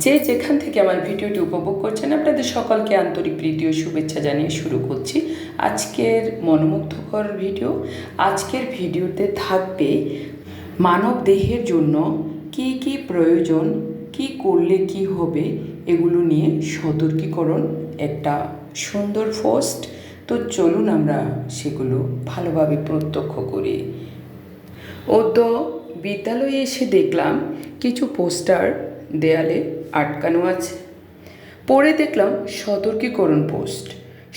যে যেখান থেকে আমার ভিডিওটি উপভোগ করছেন, আপনাদের সকলকে আন্তরিক প্রীতি ও শুভেচ্ছা জানিয়ে শুরু করছি আজকের মনোমুগ্ধকর ভিডিও। আজকের ভিডিওতে থাকবে মানব দেহের জন্য কি কি প্রয়োজন, কি করলে কি হবে, এগুলো নিয়ে সতর্কীকরণ, একটা সুন্দর পোস্ট তো চলুন আমরা সেগুলো ভালোভাবে প্রত্যক্ষ করি। ও তো বিদ্যালয়ে এসে দেখলাম, কিছু পোস্টার দেয়ালে আটকানো আছে। পরে দেখলাম সতর্কীকরণ পোস্ট।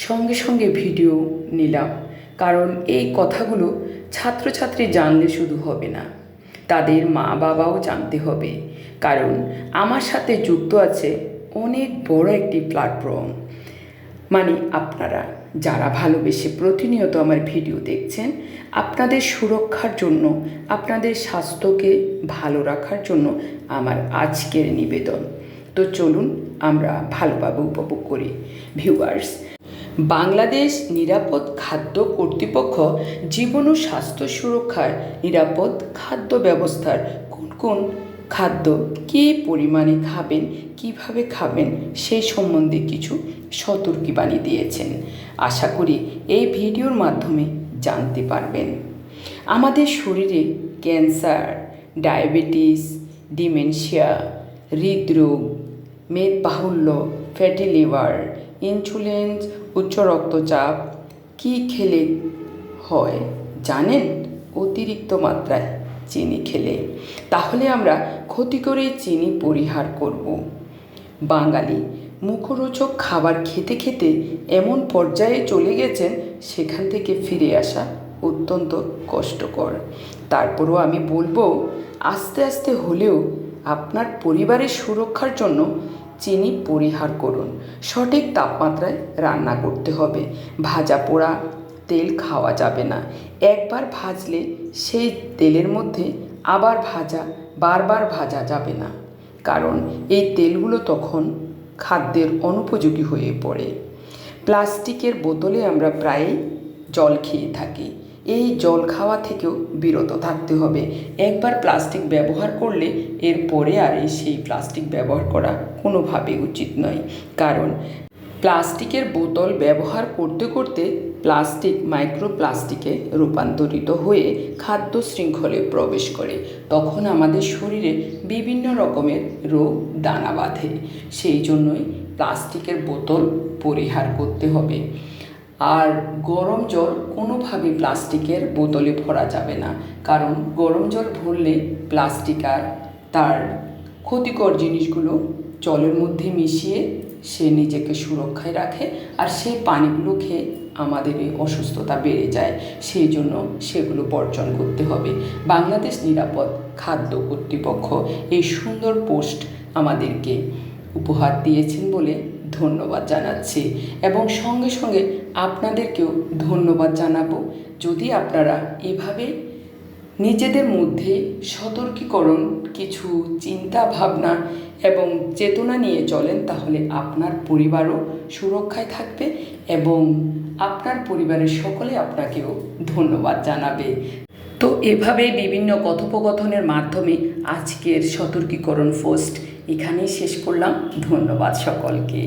সঙ্গে সঙ্গে ভিডিও নিলাম, কারণ এই কথাগুলো ছাত্রছাত্রী জানলে শুধু হবে না, তাদের মা বাবাও জানতে হবে। কারণ আমার সাথে যুক্ত আছে অনেক বড় একটি প্ল্যাটফর্ম মানে আপনারা। যারা ভালোবেসে প্রতিনিয়ত আমার ভিডিও দেখছেন, আপনাদের সুরক্ষার জন্য, আপনাদের স্বাস্থ্যকে ভালো রাখার জন্য আমার আজকের নিবেদন। তো চলুন আমরা ভালোভাবে উপভোগ করি। ভিউয়ার্স, বাংলাদেশ নিরাপদ খাদ্য কর্তৃপক্ষ জীবন ও স্বাস্থ্য সুরক্ষার নিরাপদ খাদ্য ব্যবস্থার কোন কোন খাদ্য কী পরিমাণে খাবেন, কীভাবে খাবেন সেই সম্বন্ধে কিছু সতর্কীবাণী দিয়েছেন। আশা করি এই ভিডিওর মাধ্যমে জানতে পারবেন। আমাদের শরীরে ক্যান্সার, ডায়াবেটিস, ডিমেনশিয়া, হৃদরোগ মেদবাহুল্য ফ্যাটি লিভার, ইনসুলিন, উচ্চ রক্তচাপ, কী খেলে হয় জানেন? অতিরিক্ত মাত্রায় চিনি খেলে, তাহলে আমরা ক্ষতি করে চিনি পরিহার করব। বাঙালি মুখরোচক খাবার খেতে খেতে এমন পর্যায়ে চলে গেছেন, সেখান থেকে ফিরে আসা অত্যন্ত কষ্টকর। তারপরও আমি বলব, আস্তে আস্তে হলেও আপনার পরিবারের সুরক্ষার জন্য চিনি পরিহার করুন। সঠিক তাপমাত্রায় রান্না করতে হবে। ভাজা পোড়া তেল খাওয়া যাবে না। একবার ভাজলে সেই তেলের মধ্যে আবার ভাজা, বারবার ভাজা যাবে না। কারণ এই তেলগুলো তখন খাদ্যের অনুপযোগী হয়ে পড়ে। প্লাস্টিকের বোতলে আমরা প্রায়ই জল খেয়ে থাকি। এই জল খাওয়া থেকেও বিরত থাকতে হবে। একবার প্লাস্টিক ব্যবহার করলে এরপরে আর সেই প্লাস্টিক ব্যবহার করা কোনোভাবেই উচিত নয়। কারণ প্লাস্টিকের বোতল ব্যবহার করতে করতে প্লাস্টিক মাইক্রোপ্লাস্টিকে রূপান্তরিত হয়ে খাদ্য শৃঙ্খলে প্রবেশ করে। তখন আমাদের শরীরে বিভিন্ন রকমের রোগ, দানা বাঁধে। সেই জন্যই প্লাস্টিকের বোতল পরিহার করতে হবে। আর গরম জল কোনোভাবে প্লাস্টিকের বোতলে ভরা যাবে না। কারণ গরম জল ভরলে প্লাস্টিক আর তার ক্ষতিকর জিনিসগুলো জলের মধ্যে মিশিয়ে সে নিজেকে সুরক্ষায় রাখে আর সেই পানিগুলো খেয়ে আমাদের এই অসুস্থতা বেড়ে যায়। সেই জন্য সেগুলো বর্জন করতে হবে। বাংলাদেশ নিরাপদ খাদ্য কর্তৃপক্ষ এই সুন্দর পোস্ট আমাদেরকে উপহার দিয়েছেন বলে ধন্যবাদ জানাচ্ছি এবং সঙ্গে সঙ্গে আপনাদেরকেও ধন্যবাদ জানাব। যদি আপনারা এভাবে নিজেদের মধ্যে সতর্কীকরণ, কিছু চিন্তা ভাবনা এবং চেতনা নিয়ে চলেন, তাহলে আপনার পরিবারও সুরক্ষায় থাকবে এবং আপনার পরিবারের সকলে আপনাকেও ধন্যবাদ জানাবে। তো এভাবে বিভিন্ন কথোপকথনের মাধ্যমে আজকের সতর্কীকরণ পোস্ট এখানেই শেষ করলাম। ধন্যবাদ সকলকে